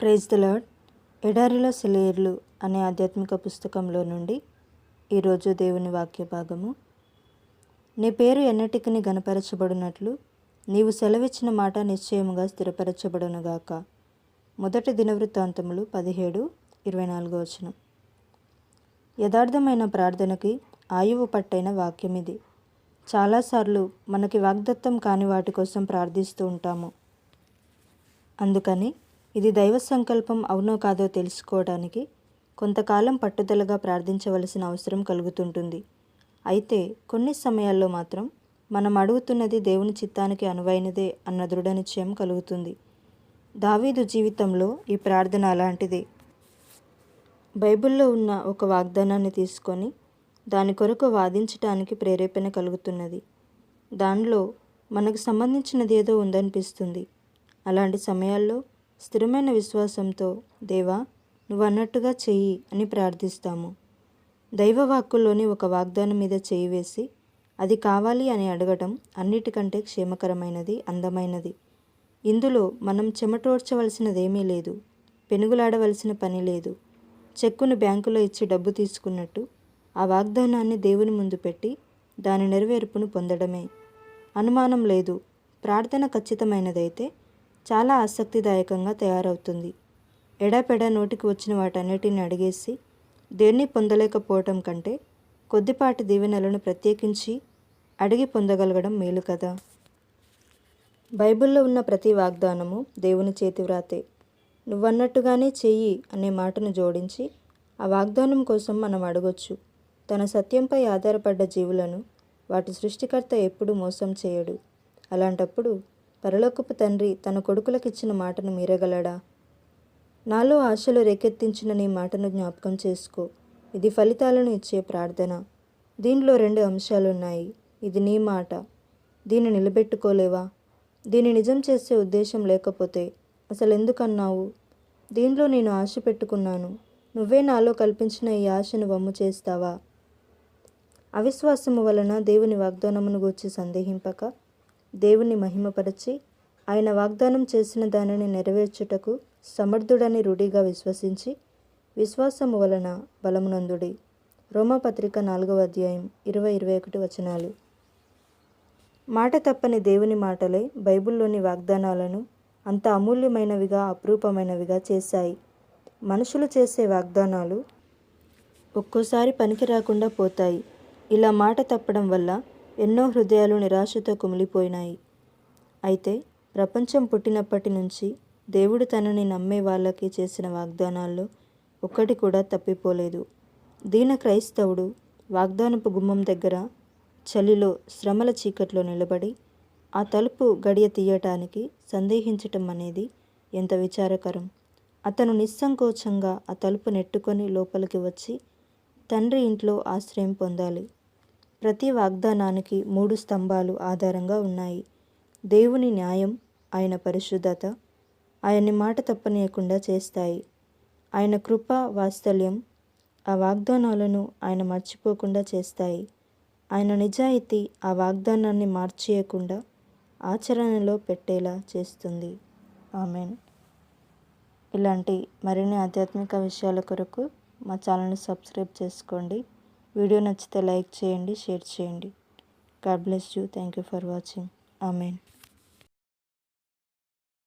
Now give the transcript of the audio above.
Praise the lord ఎడారిలో సెలయర్లు అనే ఆధ్యాత్మిక పుస్తకంలో నుండి ఈరోజు దేవుని వాక్య భాగము. నీ పేరు ఎన్నటికి గనపరచబడినట్లు నీవు సెలవిచ్చిన మాట నిశ్చయముగా స్థిరపరచబడునుగాక. మొదటి దినవృత్తాంతములు పదిహేడు ఇరవై నాలుగో వచనం. యథార్థమైన ప్రార్థనకి ఆయువు పట్టైన వాక్యం ఇది చాలాసార్లు మనకి వాగ్దత్తం కాని వాటి కోసం ప్రార్థిస్తూ ఉంటాము. అందుకని ఇది దైవ సంకల్పం అవునో కాదో తెలుసుకోవడానికి కొంతకాలం పట్టుదలగా ప్రార్థించవలసిన అవసరం కలుగుతుంటుంది. అయితే కొన్ని సమయాల్లో మాత్రం మనం అడుగుతున్నది దేవుని చిత్తానికి అనువైనదే అన్న దృఢ నిశ్చయం కలుగుతుంది. దావీదు జీవితంలో ఈ ప్రార్థన అలాంటిదే. బైబిల్లో ఉన్న ఒక వాగ్దానాన్ని తీసుకొని దాని కొరకు వాదించటానికి ప్రేరేపణ కలుగుతున్నది. దానిలో మనకు సంబంధించినది ఏదో ఉందనిపిస్తుంది. అలాంటి సమయాల్లో స్థిరమైన విశ్వాసంతో దేవా నువ్వు అన్నట్టుగా చెయ్యి అని ప్రార్థిస్తాము. దైవవాక్కుల్లోని ఒక వాగ్దానం మీద చేయి వేసి అది కావాలి అని అడగటం అన్నిటికంటే క్షేమకరమైనది అందమైనది. ఇందులో మనం చెమటోడ్చవలసినదేమీ లేదు పెనుగులాడవలసిన పని లేదు. చెక్కును బ్యాంకులో ఇచ్చి డబ్బు తీసుకున్నట్టు ఆ వాగ్దానాన్ని దేవుని ముందు పెట్టి దాని నెరవేర్పును పొందడమే. అనుమానం లేదు ప్రార్థన ఖచ్చితమైనదైతే చాలా ఆసక్తిదాయకంగా తయారవుతుంది. ఎడాపెడా నోటికి వచ్చిన వాటన్నిటిని అడిగేసి దేన్ని పొందలేకపోవటం కంటే కొద్దిపాటి దీవెనలను ప్రత్యేకించి అడిగి పొందగలగడం మేలు కదా. బైబిల్లో ఉన్న ప్రతి వాగ్దానము దేవుని చేతి వ్రాతే. నువ్వన్నట్టుగానే చెయ్యి అనే మాటను జోడించి ఆ వాగ్దానం కోసం మనం అడగొచ్చు. తన సత్యంపై ఆధారపడ్డ జీవులను వాటి సృష్టికర్త ఎప్పుడు మోసం చేయడు. అలాంటప్పుడు పరలోకపు తండ్రి తన కొడుకులకిచ్చిన మాటను మీరగలడా? నాలో ఆశలు రేకెత్తించిన నీ మాటను జ్ఞాపకం చేసుకో. ఇది ఫలితాలను ఇచ్చే ప్రార్థన. దీనిలో రెండు అంశాలున్నాయి. ఇది నీ మాట. దీన్ని నిలబెట్టుకోలేవా? దీన్ని నిజం చేసే ఉద్దేశం లేకపోతే అసలు ఎందుకన్నావు? దీనిలో నేను ఆశ పెట్టుకున్నాను. నువ్వే నాలో కల్పించిన ఈ ఆశను వమ్ము చేస్తావా? అవిశ్వాసము వలన దేవుని వాగ్దానమును గూర్చి సందేహింపక దేవుని మహిమపరచి ఆయన వాగ్దానం చేసిన దానిని నెరవేర్చుటకు సమర్థుడని రూఢిగా విశ్వసించి విశ్వాసము వలన బలమునందుడి. రోమపత్రిక నాలుగవ అధ్యాయం ఇరవై ఇరవై ఒకటి వచనాలు. మాట తప్పని దేవుని మాటలే బైబిల్లోని వాగ్దానాలను అంత అమూల్యమైనవిగా అపురూపమైనవిగా చేశాయి. మనుషులు చేసే వాగ్దానాలు ఒక్కోసారి పనికి రాకుండా పోతాయి. ఇలా మాట తప్పడం వల్ల ఎన్నో హృదయాలు నిరాశతో కుమిలిపోయినాయి. అయితే ప్రపంచం పుట్టినప్పటి నుంచి దేవుడు తనని నమ్మే వాళ్ళకి చేసిన వాగ్దానాల్లో ఒక్కటి కూడా తప్పిపోలేదు. దీన క్రైస్తవుడు వాగ్దానపు గుమ్మం దగ్గర చలిలో శ్రమల చీకట్లో నిలబడి ఆ తలుపు గడియ తీయటానికి సందేహించటం అనేది ఎంత విచారకరం. అతను నిస్సంకోచంగా ఆ తలుపు నెట్టుకొని లోపలికి వచ్చి తండ్రి ఇంట్లో ఆశ్రయం పొందాలి. ప్రతి వాగ్దానానికి మూడు స్తంభాలు ఆధారంగా ఉన్నాయి. దేవుని న్యాయం ఆయన పరిశుద్ధత ఆయన్ని మాట తప్పనీయకుండా చేస్తాయి. ఆయన కృప వాత్సల్యం ఆ వాగ్దానాలను ఆయన మర్చిపోకుండా చేస్తాయి. ఆయన నిజాయితీ ఆ వాగ్దానాన్ని మార్చేయకుండా ఆచరణలో పెట్టేలా చేస్తుంది. ఆమెన్. ఇలాంటి మరిన్ని ఆధ్యాత్మిక విషయాల కొరకు మా ఛానల్ని సబ్స్క్రైబ్ చేసుకోండి. వీడియో నచ్చితే లైక్ చేయండి షేర్ చేయండి. God bless you. Thank you for watching. Amen.